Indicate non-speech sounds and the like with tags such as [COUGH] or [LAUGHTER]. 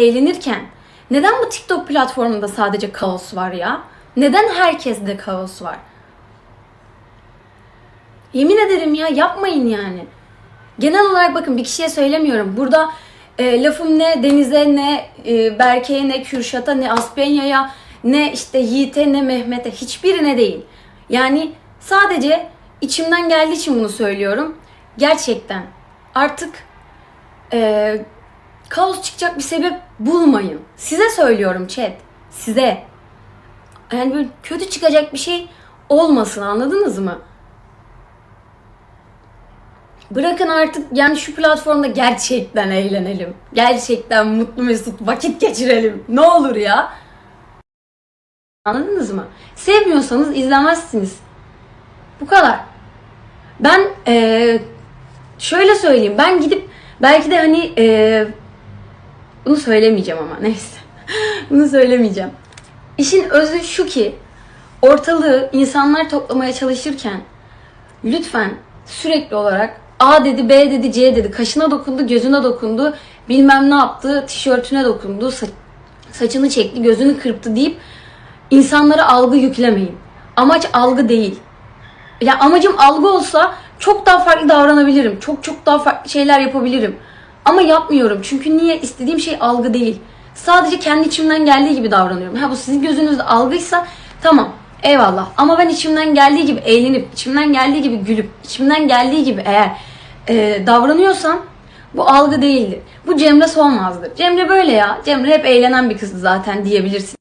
eğlenirken neden bu TikTok platformunda sadece kaos var ya? Neden herkeste kaos var? Yemin ederim ya yapmayın yani. Genel olarak bakın bir kişiye söylemiyorum. Burada e, lafım ne Deniz'e ne e, Berke'ye ne Kürşat'a ne Aspenya'ya ne işte Yiğit'e ne Mehmet'e hiçbirine değil. Yani sadece içimden geldiği için bunu söylüyorum. Gerçekten artık e, kaos çıkacak bir sebep bulmayın. Size söylüyorum chat. Size. Yani böyle kötü çıkacak bir şey olmasın anladınız mı? Bırakın artık yani şu platformda gerçekten eğlenelim. Gerçekten mutlu mesut vakit geçirelim. Ne olur ya. Anladınız mı? Sevmiyorsanız izlemezsiniz. Bu kadar. Ben eee, şöyle söyleyeyim. Ben gidip belki de hani eee, bunu söylemeyeceğim ama neyse. [LAUGHS] bunu söylemeyeceğim. İşin özü şu ki ortalığı insanlar toplamaya çalışırken lütfen sürekli olarak A dedi, B dedi, C dedi. Kaşına dokundu, gözüne dokundu. Bilmem ne yaptı, tişörtüne dokundu. sa- saçını çekti, gözünü kırptı deyip insanlara algı yüklemeyin. Amaç algı değil. Ya amacım algı olsa çok daha farklı davranabilirim. Çok çok daha farklı şeyler yapabilirim. Ama yapmıyorum. Çünkü niye? istediğim şey algı değil. Sadece kendi içimden geldiği gibi davranıyorum. Ha bu sizin gözünüzde algıysa tamam. Eyvallah. Ama ben içimden geldiği gibi eğlenip, içimden geldiği gibi gülüp, içimden geldiği gibi eğer e, davranıyorsam bu algı değildir. Bu Cemre Solmaz'dır. Cemre böyle ya. Cemre hep eğlenen bir kızdı zaten diyebilirsin.